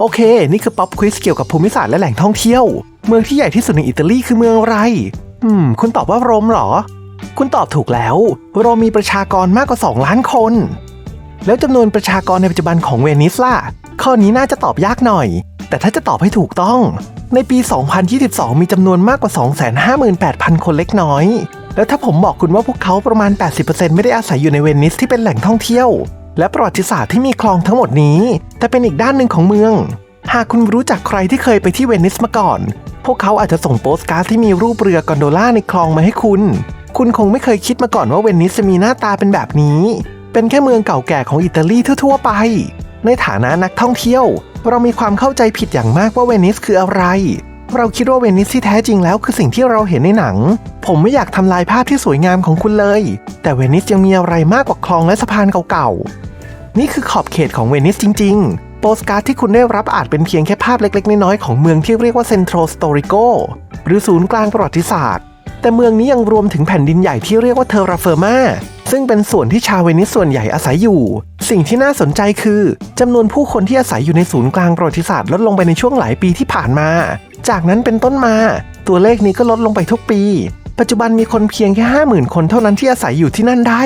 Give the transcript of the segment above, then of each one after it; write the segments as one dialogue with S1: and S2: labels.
S1: โอเค นี่คือป๊อปควิสเกี่ยวกับภูมิศาสตร์และแหล่งท่องเที่ยว เมืองที่ใหญ่ที่สุดในอิตาลีคือเมืองอะไร อืม คุณตอบว่าโรมเหรอ คุณตอบถูกแล้ว โรมมีประชากรมากกว่า 2 ล้านคน แล้วจำนวนประชากรในปัจจุบันของเวนิสล่ะ ข้อนี้น่าจะตอบยากหน่อย แต่ถ้าจะตอบให้ถูกต้อง ในปี 2022 มีจำนวนมากกว่า 258,000 คนเล็กน้อย แล้วถ้าผมบอกคุณว่าพวกเขาประมาณ 80%ไม่ได้อาศัยอยู่ในเวนิสที่เป็นแหล่งท่องเที่ยว และประวัติศาสตร์ที่มีคลองทั้งหมดนี้ แต่เป็นอีกด้านหนึ่งของเมือง หากคุณรู้จักใครที่เคยไปที่เวนิสมาก่อน พวกเขาอาจจะส่งโปสการ์ดที่มีรูปเรือกอนโดล่าในคลองมาให้คุณ คุณคงไม่เคยคิดมาก่อนว่าเวนิสจะมีหน้าตาเป็นแบบนี้ เป็นแค่เมืองเก่าแก่ของอิตาลีทั่วๆไป ในฐานะนักท่องเที่ยว เรามีความเข้าใจผิดอย่างมากว่าเวนิสคืออะไรเราคิดว่าเวนิสที่แท้จริงแล้วคือสิ่งที่เราเห็นในหนัง ผมไม่อยากทำลายภาพที่สวยงามของคุณเลย แต่เวนิสยังมีอะไรมากกว่าคลองและสะพานเก่าๆ นี่คือขอบเขตของเวนิสจริง ๆ โปสการ์ดที่คุณได้รับอาจเป็นเพียงแค่ภาพเล็กๆ น้อยๆ ของเมืองที่เรียกว่าเซนโทรสโตริโกหรือศูนย์กลางประวัติศาสตร์ แต่เมืองนี้ยังรวมถึงแผ่นดินใหญ่ที่เรียกว่าเทอราเฟอร์มาซึ่งเป็นส่วนที่ชาวเวนิสส่วนใหญ่อาศัยอยู่ สิ่งที่น่าสนใจคือจำนวนผู้คนที่อาศัยอยู่ในศูนย์กลางประวัติศาสตร์ลดลงไปในช่วงหลายปีที่ผ่านมา จากนั้นเป็นต้นมา ตัวเลขนี้ก็ลดลงไปทุกปี ปัจจุบันมีคนเพียงแค่ห้าหมื่นคนเท่านั้นที่อาศัยอยู่ที่นั่นได้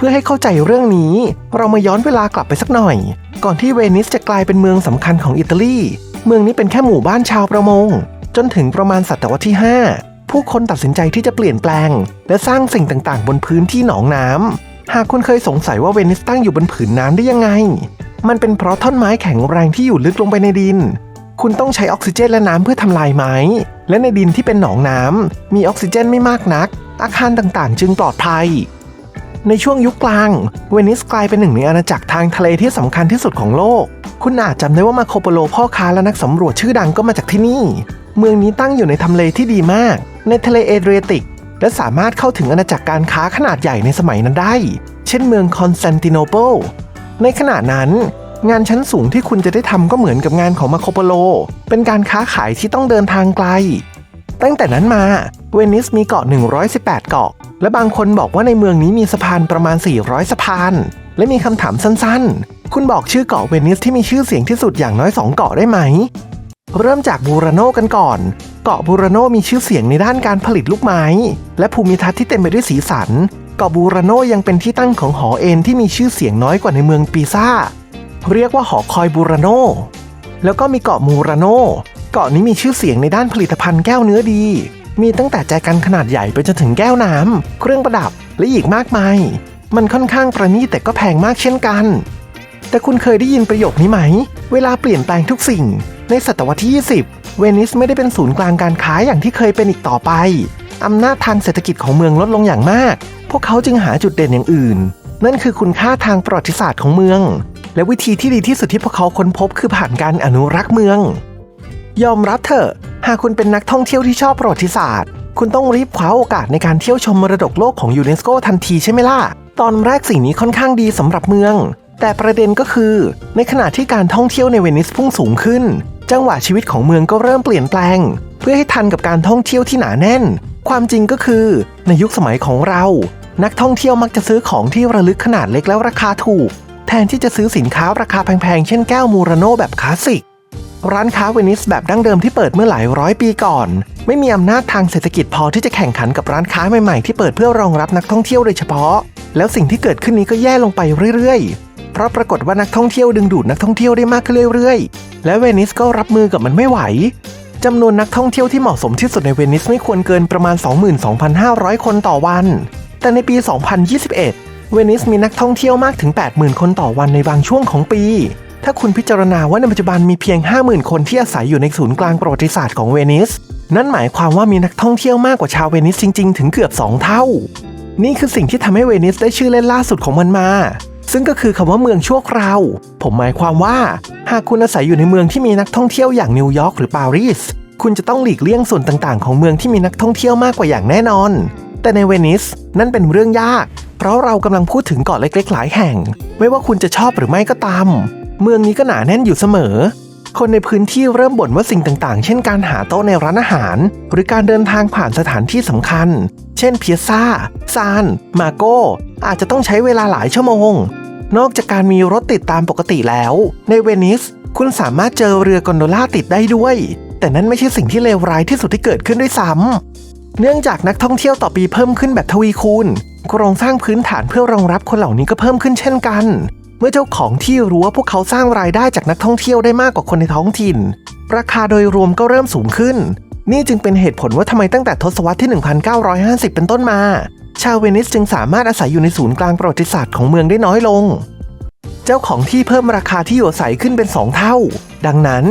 S1: เพื่อให้เข้าใจเรื่องนี้ เรามาย้อนเวลากลับไปสักหน่อย ก่อนที่เวนิสจะกลายเป็นเมืองสำคัญของอิตาลี เมืองนี้เป็นแค่หมู่บ้านชาวประมง จนถึงประมาณศตวรรษที่ 5 ผู้คนตัดสินใจที่จะเปลี่ยนแปลง และสร้างสิ่งต่างๆ บนพื้นที่หนองน้ำหากคุณเคยสงสัยว่าเวนิสตั้งอยู่บนผืนน้ำได้ยังไง มันเป็นเพราะท่อนไม้แข็งแรงที่อยู่ลึกลงไปในดินคุณต้องใช้ออกซิเจนและน้ำเพื่อทำลายไม้ และในดินที่เป็นหนองน้ำมีออกซิเจนไม่มากนัก อาคารต่างๆ จึงปลอดภัย ในช่วงยุคกลาง เวนิสกลายเป็นหนึ่งในอาณาจักรทางทะเลที่สำคัญที่สุดของโลก คุณอาจจำได้ว่ามาโคโปโลพ่อค้าและนักสำรวจชื่อดังก็มาจากที่นี่ เมืองนี้ตั้งอยู่ในทำเลที่ดีมาก ในทะเลเอเดรียติก และสามารถเข้าถึงอาณาจักรการค้าขนาดใหญ่ในสมัยนั้นได้ เช่นเมืองคอนสแตนติโนเปิล ในขณะนั้นงานชั้นสูงที่คุณจะได้ทำก็เหมือนกับงานของมาโคโปโล เป็นการค้าขายที่ต้องเดินทางไกล ตั้งแต่นั้นมาเวนิสมีเกาะ 118 เกาะ และบางคนบอกว่าในเมืองนี้มีสะพานประมาณ 400 สะพาน และมีคำถามสั้นๆ คุณบอกชื่อเกาะเวนิสที่มีชื่อเสียงที่สุดอย่างน้อย 2 เกาะได้ไหม เริ่มจากบูราโนกันก่อน เกาะบูราโนมีชื่อเสียงในด้านการผลิตลูกไม้ และภูมิทัศน์ที่เต็มไปด้วยสีสัน เกาะบูราโนยังเป็นที่ตั้งของหอเอ็นที่มีชื่อเสียงน้อยกว่าในเมืองปีซ่า เรียกว่าหอคอยบูราโนแล้วก็มีเกาะมูราโน เกาะนี้มีชื่อเสียงในด้านผลิตภัณฑ์แก้วเนื้อดี มีตั้งแต่แจกันขนาดใหญ่ไปจนถึงแก้วน้ำ เครื่องประดับ และอีกมากมาย มันค่อนข้างประณีตแต่ก็แพงมากเช่นกัน แต่คุณเคยได้ยินประโยคนี้ไหม เวลาเปลี่ยนแปลงทุกสิ่ง ในศตวรรษที่ 20 เวนิสไม่ได้เป็นศูนย์กลางการค้าอย่างที่เคยเป็นอีกต่อไป อำนาจทางเศรษฐกิจของเมืองลดลงอย่างมาก พวกเขาจึงหาจุดเด่นอย่างอื่น นั่นคือคุณค่าทางประวัติศาสตร์ของเมือง และวิธีที่ดีที่สุดที่พวกเขาค้นพบคือผ่านการอนุรักษ์เมือง ยอมรับเถอะ หากคุณเป็นนักท่องเที่ยวที่ชอบประวัติศาสตร์ คุณต้องรีบคว้าโอกาสในการเที่ยวชมมรดกโลกของยูเนสโกทันทีใช่ไหมล่ะ ตอนแรกสิ่งนี้ค่อนข้างดีสำหรับเมือง แต่ประเด็นก็คือ ในขณะที่การท่องเที่ยวในเวนิสพุ่งสูงขึ้น จังหวะชีวิตของเมืองก็เริ่มเปลี่ยนแปลง เพื่อให้ทันกับการท่องเที่ยวที่หนาแน่น ความจริงก็คือ ในยุคสมัยของเรา นักท่องเที่ยวมักจะซื้อของที่ระลึกขนาดเล็กแล้วราคาถูก แทนที่จะซื้อสินค้าราคาแพงๆ เช่นแก้วมูราโนแบบคลาสสิก ร้านค้าเวนิสแบบดั้งเดิมที่เปิดเมื่อหลายร้อยปีก่อน ไม่มีอำนาจทางเศรษฐกิจพอที่จะแข่งขันกับร้านค้าใหม่ๆที่เปิดเพื่อรองรับนักท่องเที่ยวโดยเฉพาะ แล้วสิ่งที่เกิดขึ้นนี้ก็แย่ลงไปเรื่อยๆ เพราะปรากฏว่านักท่องเที่ยวดึงดูดนักท่องเที่ยวได้มากขึ้นเรื่อยๆ และเวนิสก็รับมือกับมันไม่ไหวจำนวนนักท่องเที่ยวที่เหมาะสมที่สุดในเวนิสไม่ควรเกินประมาณ 22,500 คนต่อวัน แต่ในปี 2021 เวนิสมีนักท่องเที่ยวมากถึง 80,000 คนต่อวันในบางช่วงของปี ถ้าคุณพิจารณาว่าในปัจจุบันมีเพียง 50,000 คนที่อาศัยอยู่ในศูนย์กลางประวัติศาสตร์ของเวนิส นั่นหมายความว่ามีนักท่องเที่ยวมากกว่าชาวเวนิสจริง ๆ ถึงเกือบ 2 เท่า นี่คือสิ่งที่ทำให้เวนิสได้ชื่อเล่นล่าสุดของมันมา ซึ่งก็คือคำว่าเมืองชั่วคราว ผมหมายความว่า หากคุณอาศัยอยู่ในเมืองที่มีนักท่องเที่ยวอย่างนิวยอร์กหรือปารีส คุณจะต้องหลีกเลี่ยงส่วนต่างๆ ของเมืองที่มีนักท่องเที่ยวมากกว่าอย่างแน่นอน แต่ในเวนิสนั่นเป็นเรื่องยาก เพราะเรากำลังพูดถึงเกาะเล็กๆ หลายแห่ง ไม่ว่าคุณจะชอบหรือไม่ก็ตาม เมืองนี้ก็หนาแน่นอยู่เสมอ คนในพื้นที่เริ่มบ่นว่าสิ่งต่างๆ เช่นการหาโต๊ะในร้านอาหาร หรือการเดินทางผ่านสถานที่สำคัญ เช่นเพียซ่า ซาน มาโกอาจจะต้องใช้เวลาหลายชั่วโมง นอกจากการมีรถติดตามปกติแล้ว ในเวนิส คุณสามารถเจอเรือกอนโดล่าติดได้ด้วย แต่นั่นไม่ใช่สิ่งที่เลวร้ายที่สุดที่เกิดขึ้นด้วยซ้ำเนื่องจากนักท่องเที่ยวต่อปีเพิ่มขึ้นแบบทวีคูณโครงสร้างพื้นฐานเพื่อรองรับคนเหล่านี้ก็เพิ่มขึ้นเช่นกัน เมื่อเจ้าของที่รู้ว่าพวกเขาสร้างรายได้จากนักท่องเที่ยวได้มากกว่าคนในท้องถิ่น ราคาโดยรวมก็เริ่มสูงขึ้น นี่จึงเป็นเหตุผลว่าทำไมตั้งแต่ทศวรรษที่ 1950 เป็นต้นมา ชาวเวนิสจึงสามารถอาศัยอยู่ในศูนย์กลางประวัติศาสตร์ของเมืองได้น้อยลง เจ้าของที่เพิ่มราคาที่อยู่อาศัยขึ้นเป็น 2 เท่า ดังนั้น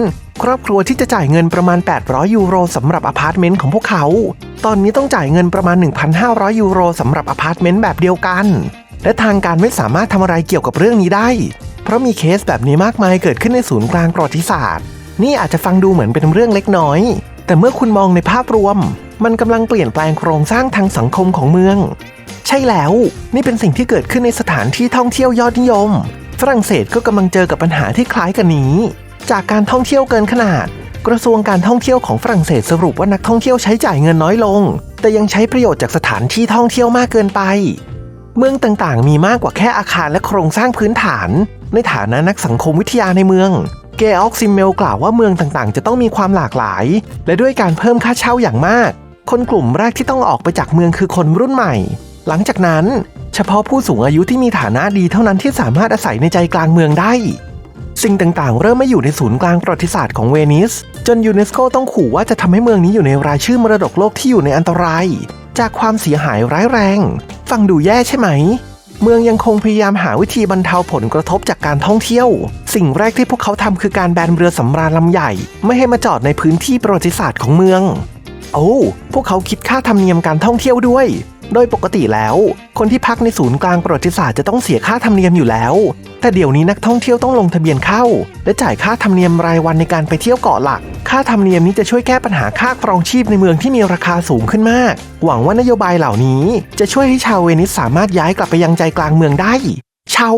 S1: ครอบครัวที่จะจ่ายเงินประมาณ 800 ยูโรสำหรับอพาร์ตเมนต์ของพวกเขา ตอนนี้ต้องจ่ายเงินประมาณ 1,500 ยูโรสำหรับอพาร์ตเมนต์แบบเดียวกัน และทางการไม่สามารถทำอะไรเกี่ยวกับเรื่องนี้ได้ เพราะมีเคสแบบนี้มากมายเกิดขึ้นในศูนย์กลางประวัติศาสตร์ นี่อาจจะฟังดูเหมือนเป็นเรื่องเล็กน้อย แต่เมื่อคุณมองในภาพรวม มันกำลังเปลี่ยนแปลงโครงสร้างทางสังคมของเมือง ใช่แล้ว นี่เป็นสิ่งที่เกิดขึ้นในสถานที่ท่องเที่ยวยอดนิยม ฝรั่งเศสก็กำลังเจอกับปัญหาที่คล้ายกันนี้ จากการท่องเที่ยวเกินขนาดกระทรวงการท่องเที่ยวของฝรั่งเศสสรุปว่านักท่องเที่ยวใช้จ่ายเงินน้อยลง แต่ยังใช้ประโยชน์จากสถานที่ท่องเที่ยวมากเกินไป เมืองต่างๆ มีมากกว่าแค่อาคารและโครงสร้างพื้นฐาน ในฐานะนักสังคมวิทยาในเมืองเกออกซิมเมลกล่าวว่าเมืองต่างๆ จะต้องมีความหลากหลาย และด้วยการเพิ่มค่าเช่าอย่างมาก คนกลุ่มแรกที่ต้องออกไปจากเมืองคือคนรุ่นใหม่ หลังจากนั้น เฉพาะผู้สูงอายุที่มีฐานะดีเท่านั้นที่สามารถอาศัยในใจกลางเมืองได้ สิ่งต่างๆ เริ่มไม่อยู่ในศูนย์กลางประวัติศาสตร์ของเวนิส จนยูเนสโกต้องขู่ว่าจะทำให้เมืองนี้อยู่ในรายชื่อมรดกโลกที่อยู่ในอันตราย จากความเสียหายร้ายแรง ฟังดูแย่ใช่ไหม เมืองยังคงพยายามหาวิธีบรรเทาผลกระทบจากการท่องเที่ยว สิ่งแรกที่พวกเขาทำคือการแบนเรือสำราญลำใหญ่ ไม่ให้มาจอดในพื้นที่ประวัติศาสตร์ของเมือง โอ้ พวกเขาคิดค่าธรรมเนียมการท่องเที่ยวด้วย โดยปกติแล้ว คนที่พักในศูนย์กลางประวัติศาสตร์จะต้องเสียค่าธรรมเนียมอยู่แล้ว แต่เดี๋ยวนี้นักท่องเที่ยวต้องลงทะเบียนเข้า และจ่ายค่าธรรมเนียมรายวันในการไปเที่ยวเกาะหลัก ค่าธรรมเนียมนี้จะช่วยแก้ปัญหาค่าครองชีพในเมืองที่มีราคาสูงขึ้นมาก หวังว่านโยบายเหล่านี้ จะช่วยให้ชาวเวนิสสามารถย้ายกลับไปยังใจกลางเมืองได้ เช่า